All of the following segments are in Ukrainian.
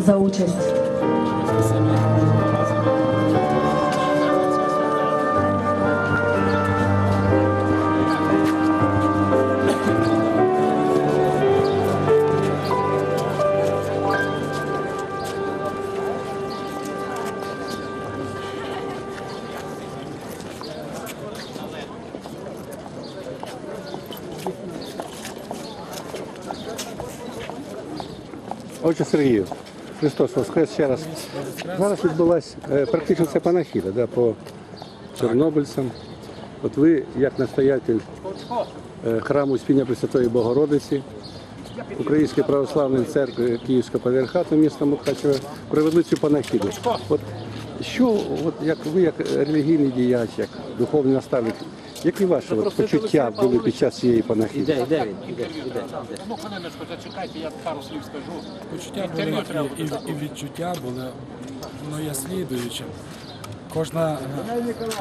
за участь. Отже, Сергію, Христос Воскрес ще раз. Зараз відбулася е, практично панахіда да, по чорнобильцям. От ви, як настоятель е, храму Спіння Пресвятої Богородиці, Української православної церкви Київського патріархату міста Мукачева провели цю панахіду. От що, от як ви, як релігійний діяч, як духовний наставник, які ваші от, почуття були під час цієї панахіди? Іде, іде він, іде, іде. Ну, хвилиночку, зачекайте, я пару слів скажу. Почуття були і, і, і відчуття були, воно є слідуючим. Кожна,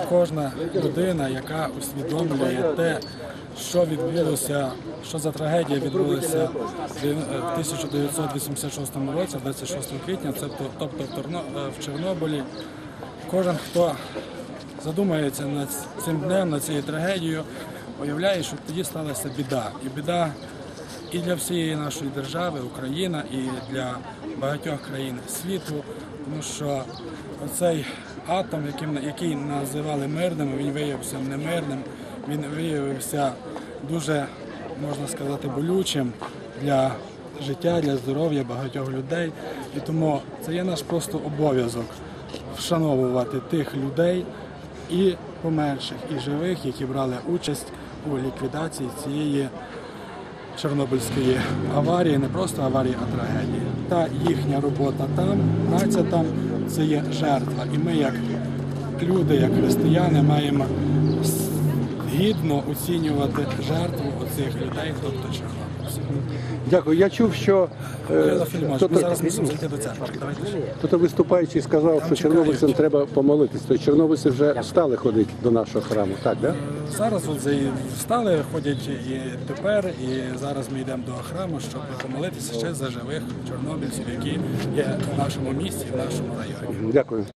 кожна людина, яка усвідомлює те, що відбулося, що за трагедія відбулася в 1986 році, 26 квітня, це тобто в е, в Чорнобилі. Кожен, хто задумається над цим днем, над цією трагедією, уявляє, що тоді сталася біда. І біда і для всієї нашої держави, Україна, і для багатьох країн світу, тому що цей атом, який називали мирним, він виявився немирним, він виявився дуже, можна сказати, болючим для життя, для здоров'я багатьох людей. І тому це є наш просто обов'язок вшановувати тих людей і померших, і живих, які брали участь у ліквідації цієї Чорнобильської аварії, не просто аварії, а трагедії. Та їхня робота там, праця там це є жертва. І ми, як люди, як християни, маємо гідно оцінювати жертву оцих людей, тобто чорнобильців. Дякую. Я чув, що е, Філімович, ми хто-то- зараз мусимо зайти до церкви. Давайте ще. хто-то виступаючий сказав, що чорнобильцям треба помолитись. То чорнобильці вже стали ходити до нашого храму, так, да? Зараз от за- встали, ходять і тепер, і зараз ми йдемо до храму, щоб помолитися ще за живих чорнобильців, які є в нашому місті, в нашому районі. Дякую.